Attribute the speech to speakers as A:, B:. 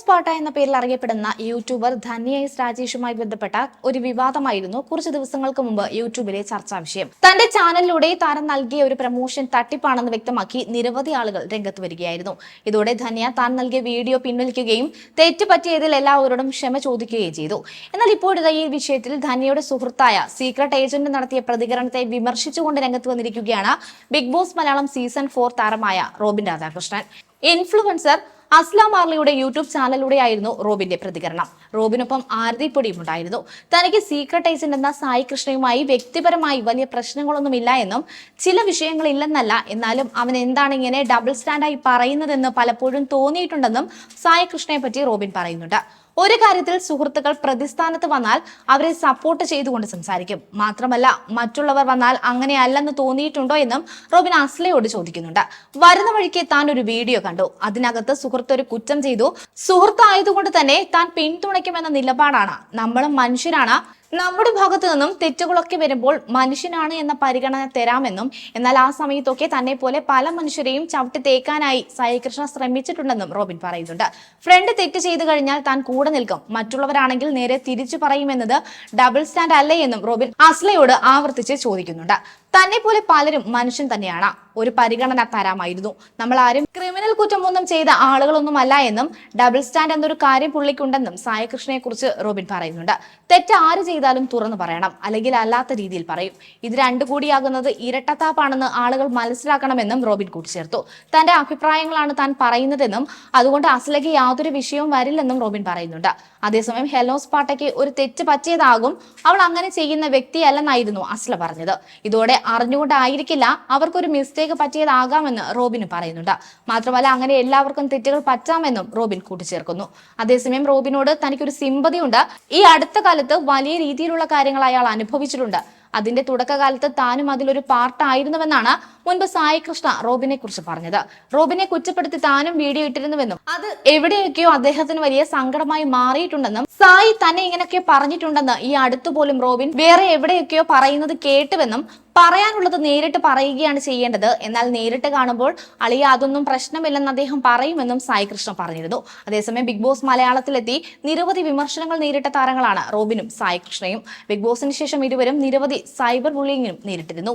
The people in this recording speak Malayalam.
A: സ്പാട്ട എന്ന പേരിൽ അറിയപ്പെടുന്ന യൂട്യൂബർ ധന്യ എസ് രാജേഷുമായി ബന്ധപ്പെട്ട ഒരു വിവാദമായിരുന്നു കുറച്ച് ദിവസങ്ങൾക്ക് മുമ്പ് യൂട്യൂബിലെ ചർച്ചാ വിഷയം. തന്റെ ചാനലിലൂടെ താരം നൽകിയ ഒരു പ്രമോഷൻ തട്ടിപ്പാണെന്ന് വ്യക്തമാക്കി നിരവധി ആളുകൾ രംഗത്ത് വരികയായിരുന്നു. ഇതോടെ ധന്യ താൻ നൽകിയ വീഡിയോ പിൻവലിക്കുകയും തെറ്റ് പറ്റിയതിൽ എല്ലാവരോടും ക്ഷമ ചോദിക്കുകയും ചെയ്തു. എന്നാൽ ഇപ്പോഴത്തെ ഈ വിഷയത്തിൽ ധന്യയുടെ സുഹൃത്തായ സീക്രട്ട് ഏജന്റ് നടത്തിയ പ്രതികരണത്തെ വിമർശിച്ചുകൊണ്ട് രംഗത്ത് വന്നിരിക്കുകയാണ് big boss Malayalam season four താരമായ റോബിൻ രാധാകൃഷ്ണൻ. ഇൻഫ്ലുവൻസർ അസ്ലാം ആർലിയുടെ യൂട്യൂബ് ചാനലിലൂടെയായിരുന്നു റോബിന്റെ പ്രതികരണം. റോബിനൊപ്പം ആരതിപ്പൊടിയും ഉണ്ടായിരുന്നു. തനിക്ക് സീക്രട്ട് ഏജന്റ് എന്ന സായി കൃഷ്ണയുമായി വ്യക്തിപരമായി വലിയ പ്രശ്നങ്ങളൊന്നുമില്ല എന്നും ചില വിഷയങ്ങളില്ലെന്നല്ല. എന്നാലും അവൻ എന്താണ് ഇങ്ങനെ ഡബിൾ സ്റ്റാൻഡായി പറയുന്നതെന്ന് പലപ്പോഴും തോന്നിയിട്ടുണ്ടെന്നും സായി കൃഷ്ണയെ പറ്റി റോബിൻ പറയുന്നുണ്ട്. ഒരു കാര്യത്തിൽ സുഹൃത്തുക്കൾ പ്രതിസ്ഥാനത്ത് വന്നാൽ അവരെ സപ്പോർട്ട് ചെയ്തുകൊണ്ട് സംസാരിക്കും. മാത്രമല്ല മറ്റുള്ളവർ വന്നാൽ അങ്ങനെയല്ലെന്ന് തോന്നിയിട്ടുണ്ടോ എന്നും റോബിൻ അസ്ലയോട് ചോദിക്കുന്നുണ്ട്. വരുന്ന വഴിക്ക് താൻ ഒരു വീഡിയോ കണ്ടു. അതിനകത്ത് സുഹൃത്ത് ഒരു കുറ്റം ചെയ്തു. സുഹൃത്തായതുകൊണ്ട് തന്നെ താൻ പിന്തുണയ്ക്കുമെന്ന നിലപാടാണ്. നമ്മളും മനുഷ്യരാണ്. നമ്മുടെ ഭാഗത്തു നിന്നും തെറ്റുകളൊക്കെ വരുമ്പോൾ മനുഷ്യനാണ് എന്ന പരിഗണന തരാമെന്നും എന്നാൽ ആ സമയത്തൊക്കെ തന്നെ പോലെ പല മനുഷ്യരെയും ചവിട്ടി തേക്കാനായി സായികൃഷ്ണ ശ്രമിച്ചിട്ടുണ്ടെന്നും റോബിൻ പറയുന്നുണ്ട്. ഫ്രണ്ട് തെറ്റ് ചെയ്തു കഴിഞ്ഞാൽ താൻ കൂടെ നിൽക്കും. മറ്റുള്ളവരാണെങ്കിൽ നേരെ തിരിച്ചു പറയുമെന്നത് ഡബിൾ സ്റ്റാൻഡ് അല്ലേ എന്നും റോബിൻ അസ്ലയോട് ആവർത്തിച്ച് ചോദിക്കുന്നുണ്ട്. തന്നെ പോലെ പലരും മനുഷ്യൻ തന്നെയാണ്. ഒരു പരിഗണന തരാമായിരുന്നു. നമ്മൾ ആരും ക്രിമിനൽ കുറ്റമൊന്നും ചെയ്ത ആളുകളൊന്നും അല്ല എന്നും ഡബിൾ സ്റ്റാൻഡ് എന്നൊരു കാര്യം പുള്ളിക്കുണ്ടെന്നും സായകൃഷ്ണനെ കുറിച്ച് റോബിൻ പറയുന്നുണ്ട്. തെറ്റ് ആര് ചെയ്താലും തുറന്നു പറയണം അല്ലെങ്കിൽ അല്ലാത്ത രീതിയിൽ പറയും. ഇത് രണ്ടു കൂടിയാകുന്നത് ഇരട്ടത്താപ്പാണെന്ന് ആളുകൾ മനസ്സിലാക്കണമെന്നും റോബിൻ കൂട്ടിച്ചേർത്തു. തന്റെ അഭിപ്രായങ്ങളാണ് താൻ പറയുന്നതെന്നും അതുകൊണ്ട് അസ്ലയ്ക്ക് യാതൊരു വിഷയവും വരില്ലെന്നും റോബിൻ പറയുന്നുണ്ട്. അതേസമയം ഹെലോസ് പാട്ടയ്ക്ക് ഒരു തെറ്റ് പറ്റിയതാകും അവൾ അങ്ങനെ ചെയ്യുന്ന വ്യക്തിയല്ലെന്നായിരുന്നു അസ്ല പറഞ്ഞത്. ഇതോടെ അറിഞ്ഞുകൊണ്ടായിരിക്കില്ല അവർക്കൊരു മിസ്റ്റേക്ക് പറ്റിയതാകാമെന്ന് റോബിൻ പറയുന്നുണ്ട്. മാത്രമല്ല അങ്ങനെ എല്ലാവർക്കും തെറ്റുകൾ പറ്റാമെന്നും റോബിൻ കൂട്ടിച്ചേർക്കുന്നു. അതേസമയം റോബിനോട് തനിക്കൊരു സിമ്പതിയുണ്ട് ഈ അടുത്ത കാലത്ത് വലിയ രീതിയിലുള്ള കാര്യങ്ങൾ അയാൾ അനുഭവിച്ചിട്ടുണ്ട്. അതിന്റെ തുടക്കകാലത്ത് താനും അതിലൊരു പാർട്ടായിരുന്നുവെന്നാണ് മുൻപ് സായി കൃഷ്ണ റോബിനെ കുറിച്ച് പറഞ്ഞത്. റോബിനെ കുറ്റപ്പെടുത്തി താനും വീഡിയോ ഇട്ടിരുന്നുവെന്നും അത് എവിടെയൊക്കെയോ അദ്ദേഹത്തിന് വലിയ സങ്കടമായി മാറിയിട്ടുണ്ടെന്നും സായി തന്നെ ഇങ്ങനെയൊക്കെ പറഞ്ഞിട്ടുണ്ടെന്ന് ഈ അടുത്തു പോലും റോബിൻ വേറെ എവിടെയൊക്കെയോ പറയുന്നത് കേട്ടുവെന്നും പറയാനുള്ളത് നേരിട്ട് പറയുകയാണ് ചെയ്യേണ്ടത്. എന്നാൽ നേരിട്ട് കാണുമ്പോൾ അളിയ അതൊന്നും പ്രശ്നമില്ലെന്ന് അദ്ദേഹം പറയുമെന്നും സായി കൃഷ്ണ പറഞ്ഞിരുന്നു. അതേസമയം ബിഗ് ബോസ് മലയാളത്തിലെത്തി നിരവധി വിമർശനങ്ങൾ നേരിട്ട താരങ്ങളാണ് റോബിനും സായി കൃഷ്ണയും. ബിഗ് ബോസിന് ശേഷം ഇരുവരും നിരവധി സൈബർ ബുള്ളിങ്ങിനും നേരിട്ടിരുന്നു.